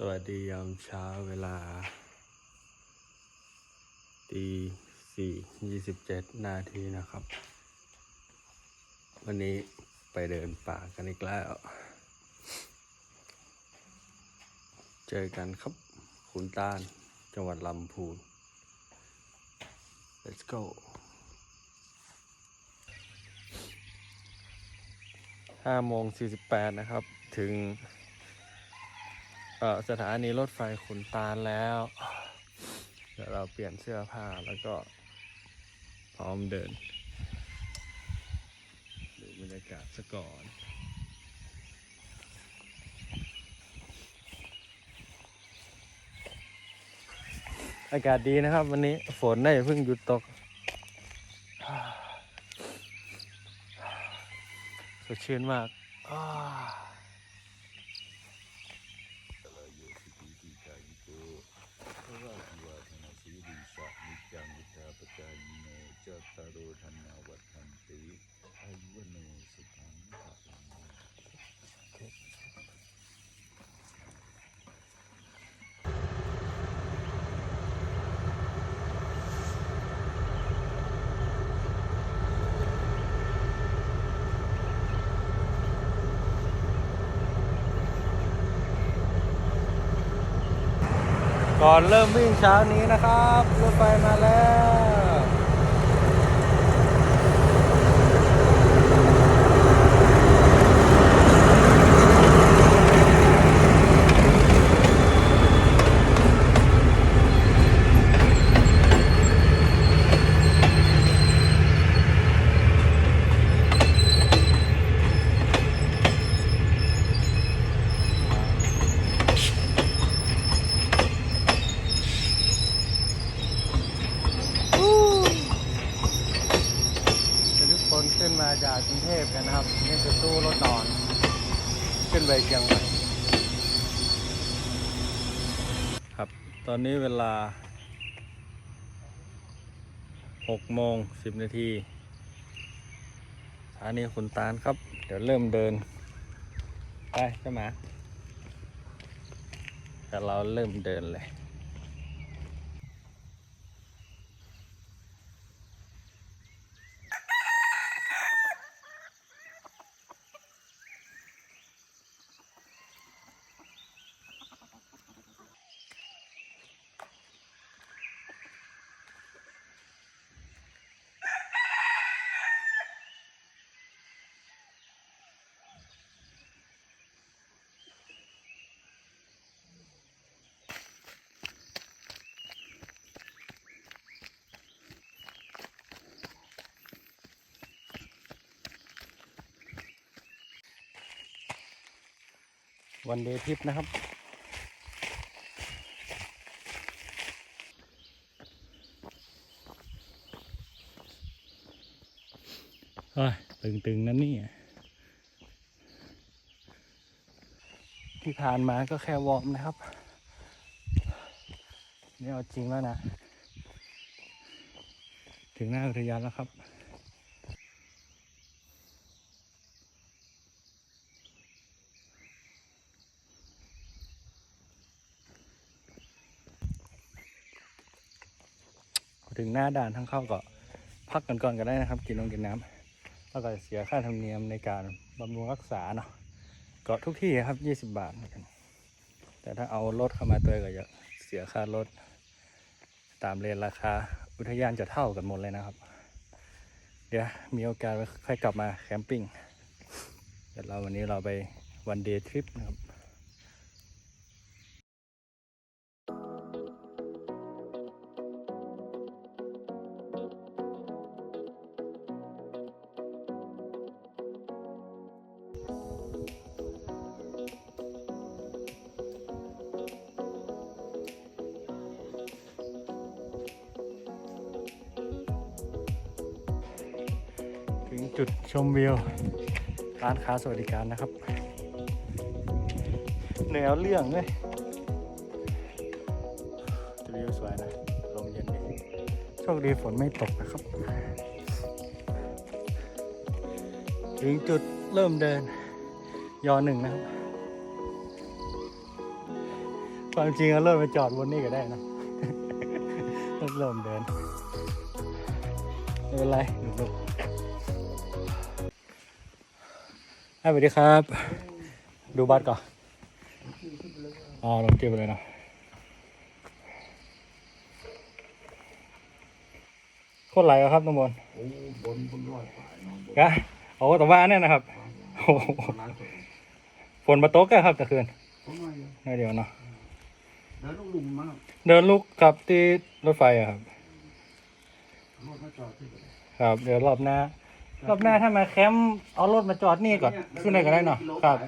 สวัสดียามเช้าเวลาตีสี่ยี่สิบเจ็ดนาทีนะครับ วันนี้ไปเดินป่ากันอีกแล้ว เจอกันครับขุนตาลจังหวัดลำพูน let's go ห้าโมงสี่สิบแปดนะครับ ถึง สถานีรถไฟขุนตาลแล้ว เดี๋ยวเราเปลี่ยนเสื้อผ้าแล้วก็พร้อมเดิน ดูบรรยากาศซะก่อนอากาศดีนะครับ วันนี้ฝนได้เพิ่งหยุดตก สดชื่นมาก อ้า พระราชวาทนาสีรีสะนิจังวุธาปจายโนจัตตารโอธรรมาวัฏันติอายุวโนสุขังภะลัง ก่อนเริ่มวิ่งเช้านี้นะครับ รถไฟมาแล้ว ทุกคนขึ้นมาจากกรุงเทพกันนะครับ นี่คือตู้รถนอน ขึ้นไปเชียงใหม่ครับ ต อนนี้เวลา6โมง10 นาทีอันนี้ขุนตาลครับ เดี๋ยวเริ่มเดิน ไปเจ้าหมแต่เราเริ่มเดินเลย วันเดย์ทริปนะครับเฮ้ยตึงๆนั่นนี่ยที่ผ่านมาก็แค่วอร์มนะครับ นี่เอาจริงแล้วนะ ถึงหน้าอุทยานแล้วครับ น้าด่านทั้งเข้าก็พักกันก่อนก็ได้นะครับ กินนมกินน้ำแล้วก็เสียค่าธรรมเนียมในการบำรุงรักษาเนาะก็ทุกที่ครับ 20 บาทเหมือนกัน แต่ถ้าเอารถเข้ามาตัวก็จะเสียค่ารถ ตามเรนราคา อุทยานจะเท่ากันหมดเลยนะครับ เดี๋ยวมีโอกาสค่อยกลับมาแคมปิ้งเดี๋ยวเราวันนี้เราไปวันเดย์ทริปนะครับ มวิว ร้านค้าสวัสดิการนะครับเหนือเรื่องเลยวิวสวยนะลมเย็นดีโชคดีฝนไม่ตกนะครับ ถึงจุดเริ่มเดินยอหนึ่งนะครับ ความจริงเอารถมาจอดบนนี่ก็ได้นะรถเริ่มเดินไม่เป็นไร สวัสดีครับ ดูบัตรก่อนอ๋อลงเก็บไปเลยเนาะโคตรไหลอะครับน้องบอลโอ้บนบนร้อยฝ่ายน้องบนกะโอ้แต่ว่าเนี่ยนะครับโอ้โหร้านสดฝนมาตกอะครับแต่คืนผมมาอยู่ไม่เดียวเนาะแล้วลูกลุงมากเดินลุกกลับที่รถไฟอะครับรถมาจอดที่ไหนครับ เดี๋ยวรอบหน้า รอบหน้าถ้ามาแคมป์เอารถมาจอดนี่ก่อนขึ้นได้ก็ได้เนาะครับ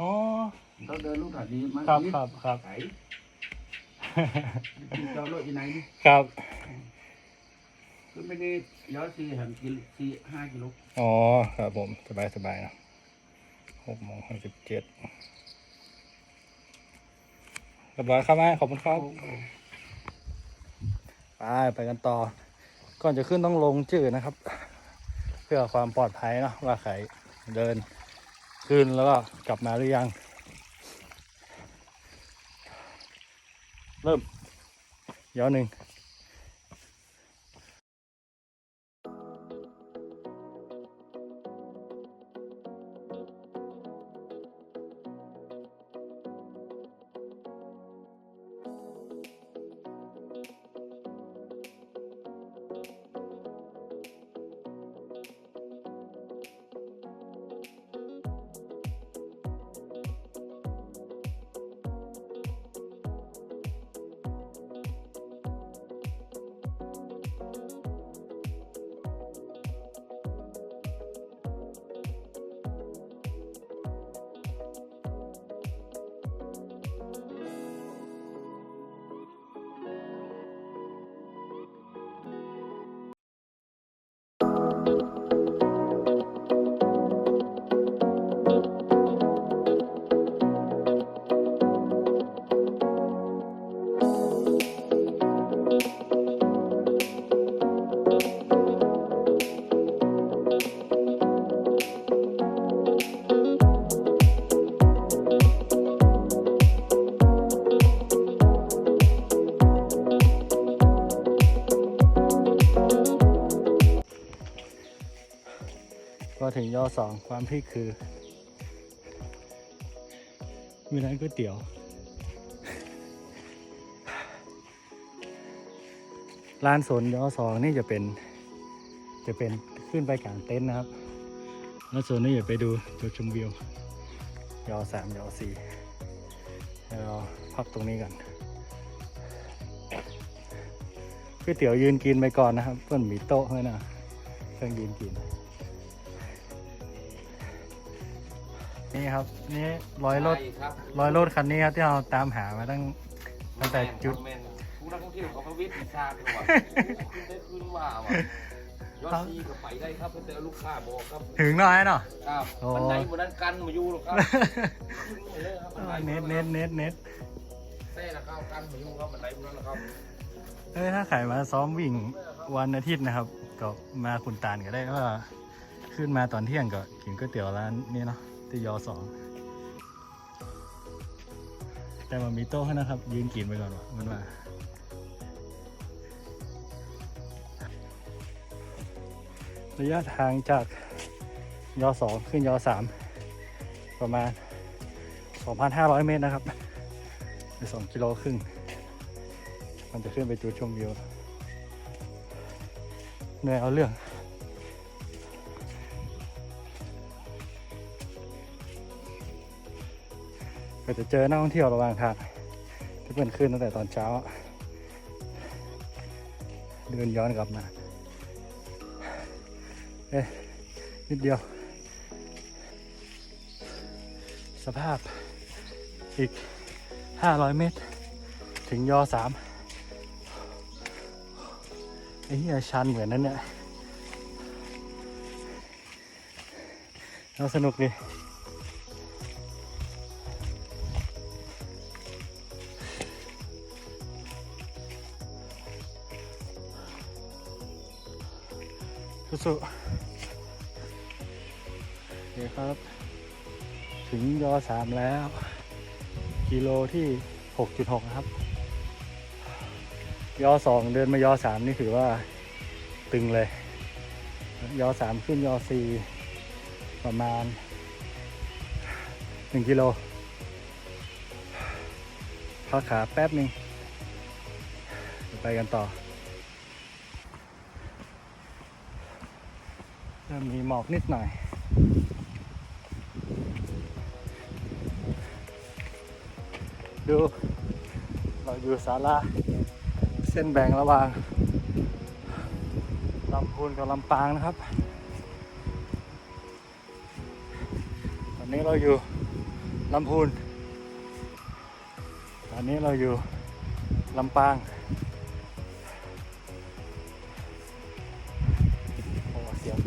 อ๋อเราเดินลูกถัดนี้มาครับครับครับไก่จอดรถที่ไหนนี่ครับคือไม่ได้ย้อนสี่หันกิโลสี่ห้ากิโลอ๋อครับผมสบายสบายเนาะหกโมงห้าสิบเจ็ดเรียบร้อยครับแม่ขอบคุณครับไปไปกันต่อ ก่อนจะขึ้นต้องลงชื่อนะครับเพื่อความปลอดภัยเนาะว่าใครเดินขึ้นแล้วก็กลับมาหรือยัง เริ่มย้อนหนึ่ง อสองความพลิกคือมีร้านก๋วยเตี๋ยว ร้านสนยอสองนี่จะเป็น จะเป็นขึ้นไปกลางเต็นท์นะครับ แล้วส่วนนี้อย่าไปดูจุดชมวิวยอสามยอสี่เราพักตรงนี้กันก๋วยเตี๋ยวยืนกินไปก่อนนะครับเพื่อนมีโต๊ะให้นะเพื่อนยืนกิน นี่ครับ นี่ร้อยรถใช่ครับร้อยรถคันนี้ครับที่เราตามหามาตั้งตั้งแต่จุดแม่นผู้นักท่องเที่ยวเขาก็วิทย์วิชาไปว่ะขึ้นได้ขึ้นว่าว่ะยอดซีก็ไปได้ครับเพื่อแต่ลูกค้าบอกครับถึงหน่อยเนาะครับโอ้บันไดบนนั้นกันมาอยู่หรอกครับขึ้นมาเลยครับบันไดเน็ตเน็ตเน็ตเน็ตเต้นะครับกันมาอยู่ครับบันไดบนนั้นนะครับเอ้ยถ้าใครมาซ้อมวิ่งวันอาทิตย์นะครับ ก็มาคุณตาลก็ได้ว่าขึ้นมาตอนเที่ยงก็กินก๋วยเตี๋ยวร้านนี้เนาะ ที่ยอสองแต่มันมีโต๊ะให้นะครับ ยืนกินไปก่อนวะมันว่าระยะทางจากยอสองขึ้นยอสามประมาณ 2,500 เมตรนะครับหรือ2กิโลครึ่ง มันจะขึ้นไปจุดชมวิวเหนื่อยเอาเรื่อง ก็จะเจอนักท่องเที่ยวระหว่างทางที่เพิ่นขึ้นตั้งแต่ตอนเช้า เดินย้อนกลับมาเอ๊ะนิดเดียว สภาพอีก 500 เมตร ถึงยอสามไอ้เหี้ยชันเหมือนนั้นเนี่ยเราสนุกดี สู้ๆโอเคครับ ถึงยอสามแล้ว กิโลที่หกจุดหกนะครับ ยอสองเดินมายอสามนี่ถือว่าตึงเลย ยอสามขึ้นยอสี่ประมาณหนึ่งกิโลพักขาแป๊บหนึ่งไปกันต่อ เริ่มมีหมอกนิดหน่อย ดู เราอยู่ศาลาเส้นแบ่งระหว่างลำพูนกับลำปางนะครับ ตอนนี้เราอยู่ลำพูน ตอนนี้เราอยู่ลำปาง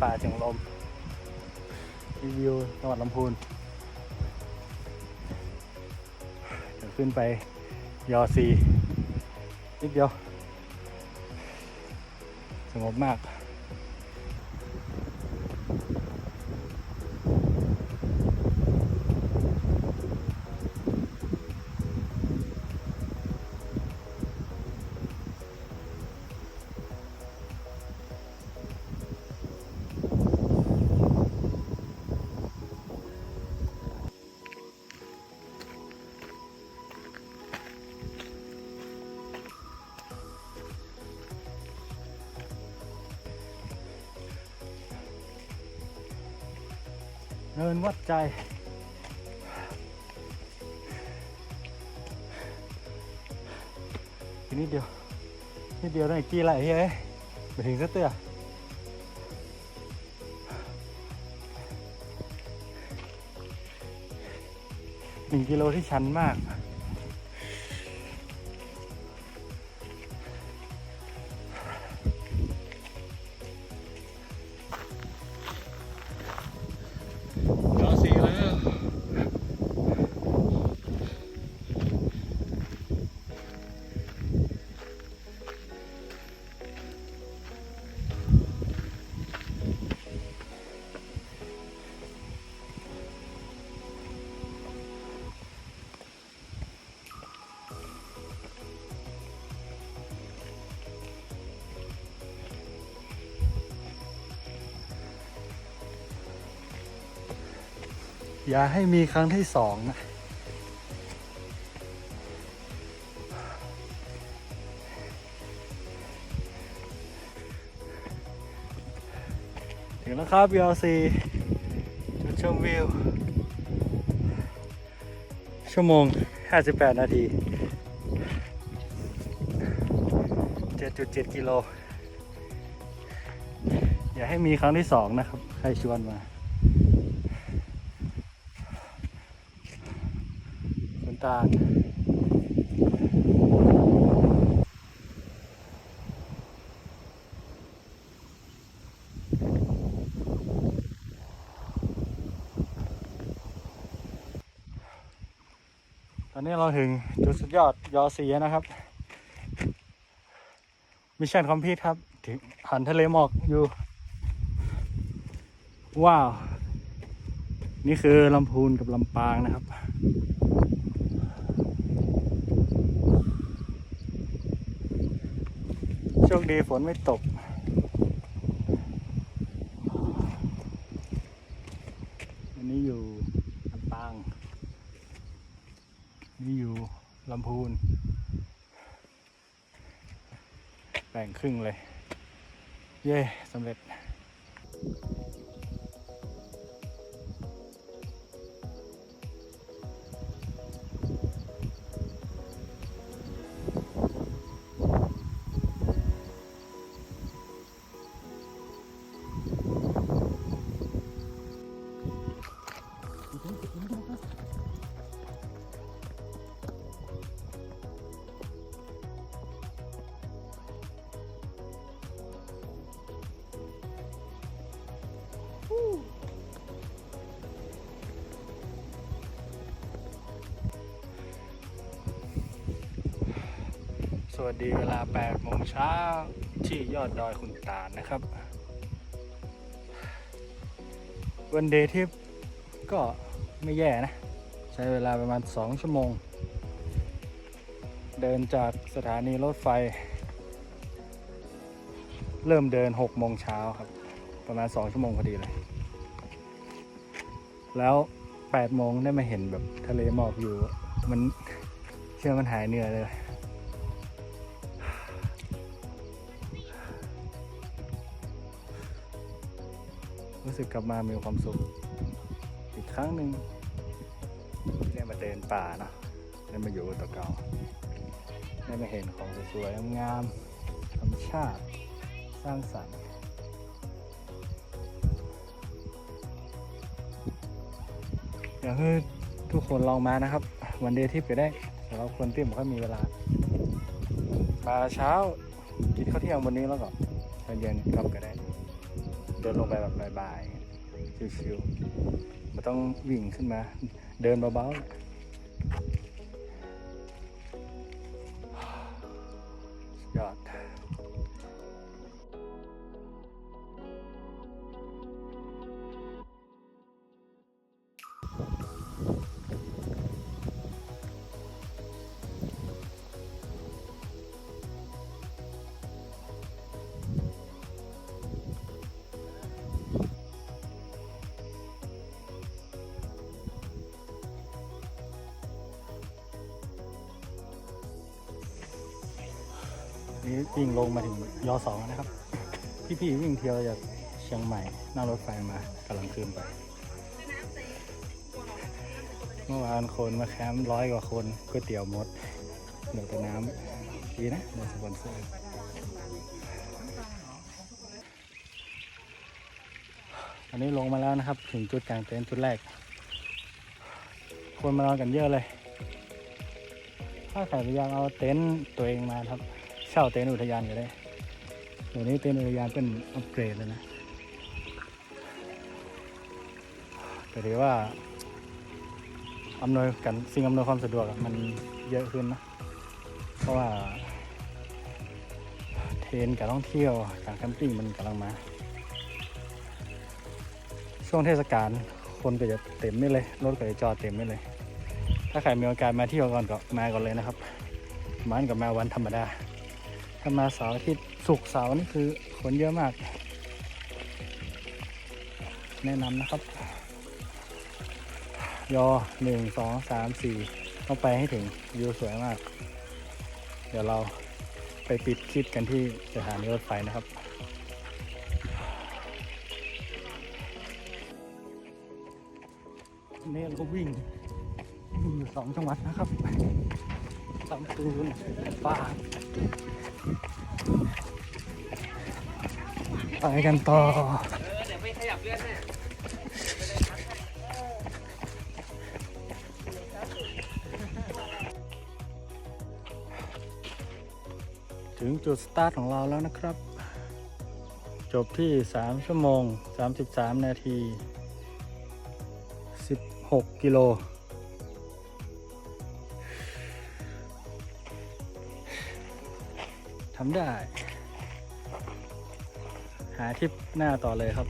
ป่าเฉียงลมรีวิวจังหวัดลำพูนเดี๋ยวขึ้นไปยอซีนิดเดียว สงบมาก นินวัดใจ ทีนี้เดียวนิดเดียวได้กี่ไหลเฮ้ยไปถึงซะเตื้อหนึ่งกิโลที่ชันมาก อย่าให้มีครั้งที่สองนะ ถึงแล้วครับ BLC จุดชมวิว ชั่วโมง 58 นาที 7.7 กิโล อย่าให้มีครั้งที่สองนะครับ ใครชวนมา คุณ ตาลตอนนี้เราถึงจุดสุดยอดยอซีนะครับ มิชชั่นคอมพลีทครับ ถึงหันทะเลหมอกอยู่ ว้าว นี่คือลำพูนกับลำปางนะครับ โช คดีฝนไม่ตก อันนี้อยู่ลำปาง นี่อยู่ลำพูน แบ่งครึ่งเลย เย้สำเร็จ สวัสดีเวลา8โมงเช้าที่ยอดดอยคุณตาลนะครับ วันเดย์ทิปก็ไม่แย่นะ ใช้เวลาประมาณ 2 ชั่วโมง เดินจากสถานีรถไฟ เริ่มเดิน6โมงเช้าครับ ประมาณ 2 ชั่วโมงพอดีเลย แล้ว8โมงได้มาเห็นแบบทะเลหมอกอยู่ มันเชื่อมันหายเหนื่อยเลย รู้สึกกลับมามีความสุข อีกครั้งหนึ่งได้มาเดินป่าเนาะได้มาอยู่ตัวเก่าได้มาเห็นของสวยๆงามๆธรรมชาติสร้างสรรค์อยากให้ทุกคนลองมานะครับ วันเดย์ทิปก็ได้สำหรับคนที่ไม่ค่อยมีเวลามาเช้ากินข้าวเที่ยงบนนี้แล้วก็ตอนเย็นกลับก็ได้ เดินลงไปแบบบายๆชิวๆไม่ต้องวิ่งขึ้นมา เดินเบาๆ นี่วิ่งลงมาถึงยอสองนะครับ พี่ๆวิ่งเที่ยวจากเชียงใหม่นั่งรถไฟมากำลังคืนไป เมื่อวานคนมาแคมป์ร้อยกว่าคนก๋วยเตี๋ยวมดเหลือแต่น้ำดีนะเดี๋ยวสปอนเซอร์อันนี้ลงมาแล้วนะครับ ถึงจุดกลางเต็นท์จุดแรก คนมานอนกันเยอะเลย ถ้าใครอยากเอาเต็นท์ตัวเองมาครับ เช่าเต็นท์อุทยานก็ได้เดี๋ยวนี้เต็นท์อุทยานเป็นอัปเกรดเลยนะแต่ถือว่าอำนวยกันสิ่งอำนวยความสะดวกมันเยอะขึ้นนะเพราะว่า เทรนการท่องเที่ยวการแคมปิ้งมันกำลังมา ช่วงเทศกาลคนก็จะเต็มไม่เลยรถก็จะจอดเต็มไม่เลย ถ้าใครมีโอกาสมาเที่ยวก่อนก็มาก่อนเลยนะครับมันกับมาวันธรรมดา ถ้ามาเสาร์อาทิตย์ศุกเสาร์นี่คือคนเยอะมาก แนะนำนะครับ ยอหนึ่งสองสามสี่ต้องไปให้ถึงวิวสวยมาก เดี๋ยวเราไปปิดคลิปกันที่สถานีรถไฟนะครับนี่เราก็วิ่งวิ่งอยู่สองจังหวัดนะครับลำพูนป่า ไปกันต่อเดี๋ยวไม่ขยับเลื่อนแน่ถึงจุดสตาร์ทของเราแล้วนะครับ จบที่ 3 ชั่วโมง 33 นาที 16 กิโล ทำได้ หาทริปหน้าต่อเลยครับ